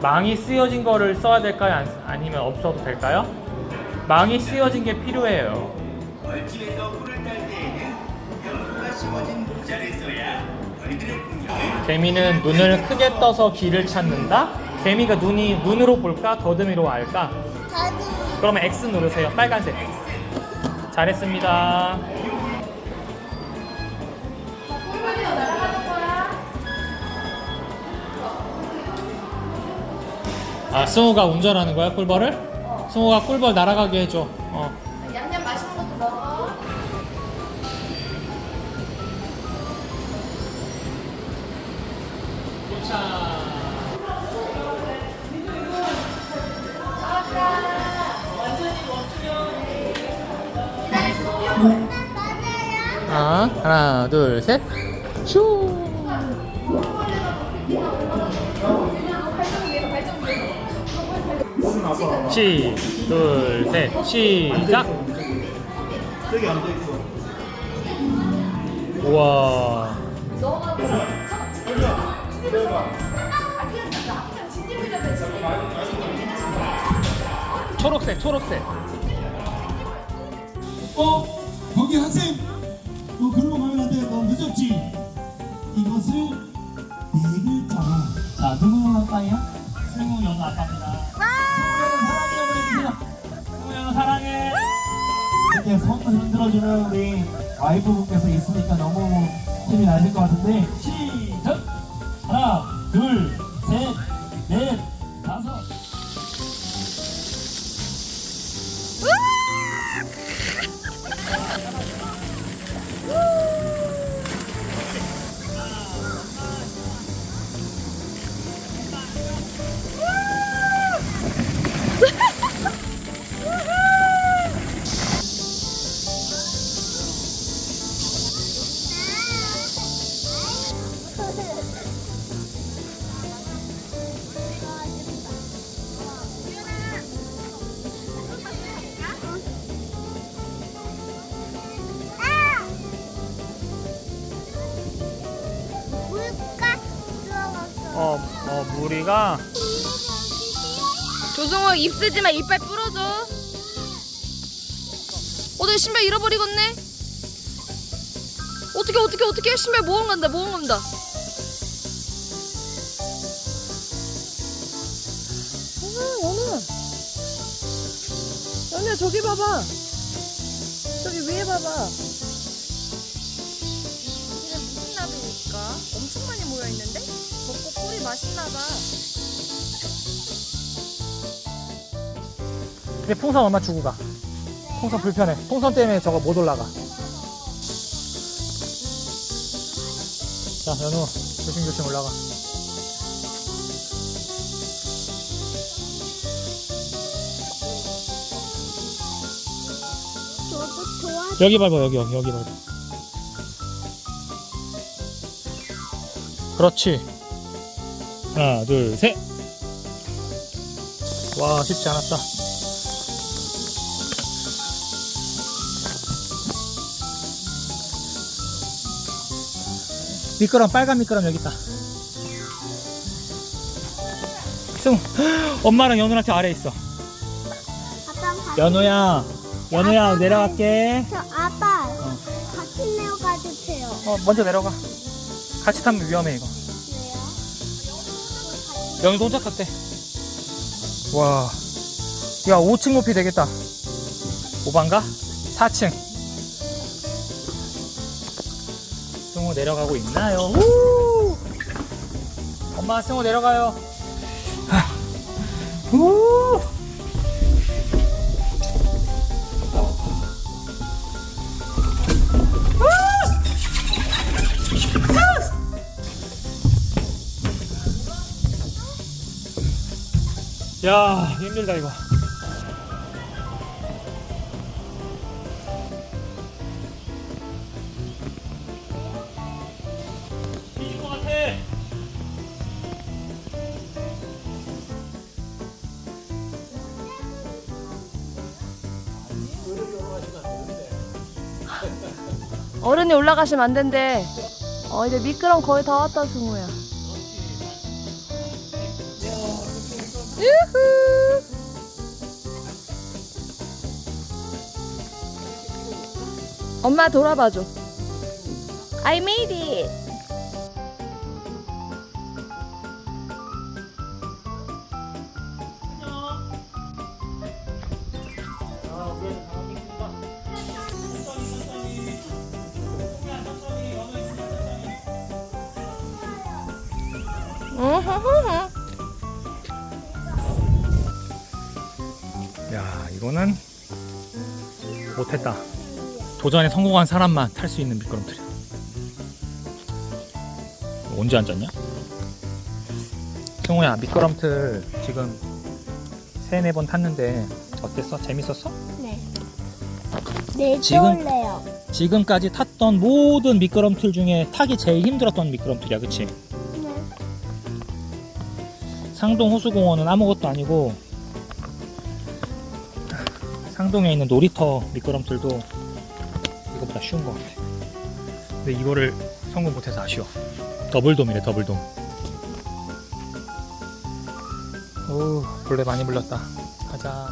망이 쓰여진 거를 써야 될까요? 안- 아니면 없어도 될까요? 망이 쓰여진 게 필요해요. 벌집에서 꿀을 딸 때에는 연고가 씌워진 모자를 써야 벌들의 공격을 개미는 눈을 크게 떠서 길을 찾는다. 개미가 눈이 눈으로 볼까 더듬이로 알까? 그러면 X 누르세요. 빨간색. 잘했습니다. 아, 승우가 운전하는 거야, 꿀벌을? 승우가 꿀벌 날아가게 해줘. 어. 냠냠 맛있는 것도 먹어. 아, 하나, 둘, 셋. 슈. 시, 둘, 셋, 시작. 저기 앉아 있어. 우와. 초록색, 초록색. 어? 거기 학생! 너 글로 가면 안 돼. 너 늦었지? 이것을 네 글자로. 자, 누구 아빠예요? 승우 연우 아빠입니다. 손 흔들어주는 우리 와이프분께서 있으니까 너무 힘이 나실 것 같은데 시작! 하나, 둘, 어, 어, 무리가 조승우 입 쓰지 마 이빨 부러져. 어제 신발 잃어버리겠네. 어떻게 어떻게 어떻게 신발 모험 간다 모험 간다. 오늘 오늘 연우야 저기 봐봐. 저기 위에 봐봐. 모여 있는데? 저거 꿀이 맛있나 봐. 근데 풍선 엄마 주고 가. 풍선 불편해. 풍선 때문에 저거 못 올라가. 자, 연우 조심조심 올라가. 여기 밟아, 여기, 여기, 여기 밟아. 그렇지. 하나, 둘, 셋. 와, 쉽지 않았다. 미끄럼, 빨간 미끄럼 여기 있다. 승우, 엄마랑 연우한테 아래 있어. 연우야, 연우야, 내려갈게. 저 아빠 같이 내려가 주세요. 어, 먼저 내려가. 같이 타면 위험해, 이거. 연우 도착했대. 와. 야, 5층 높이 되겠다. 5반가? 4층. 승우 내려가고 있나요? 우! 엄마, 승우 내려가요. 아. 우! 야, 힘들다, 이거. 어른이 올라가시면 안 된대. 어 이제 미끄럼 거의 다 왔다 승우야. 유후. 엄마 돌아봐줘. I made it. 우 이거는 못했다. 도전에 성공한 사람만 탈 수 있는 미끄럼틀이야. 언제 앉았냐? 승우야 미끄럼틀 지금 세네 번 탔는데 어땠어? 재밌었어? 네. 네, 지금- 좋을래요. 지금까지 탔던 모든 미끄럼틀 중에 타기 제일 힘들었던 미끄럼틀이야, 그치? 네. 상동 호수공원은 아무것도 아니고 상동에 있는 놀이터 미끄럼틀도 이거보다 쉬운 것 같아. 근데 이거를 성공 못해서 아쉬워. 더블돔이래, 더블돔. 오, 벌레 많이 물렸다. 가자.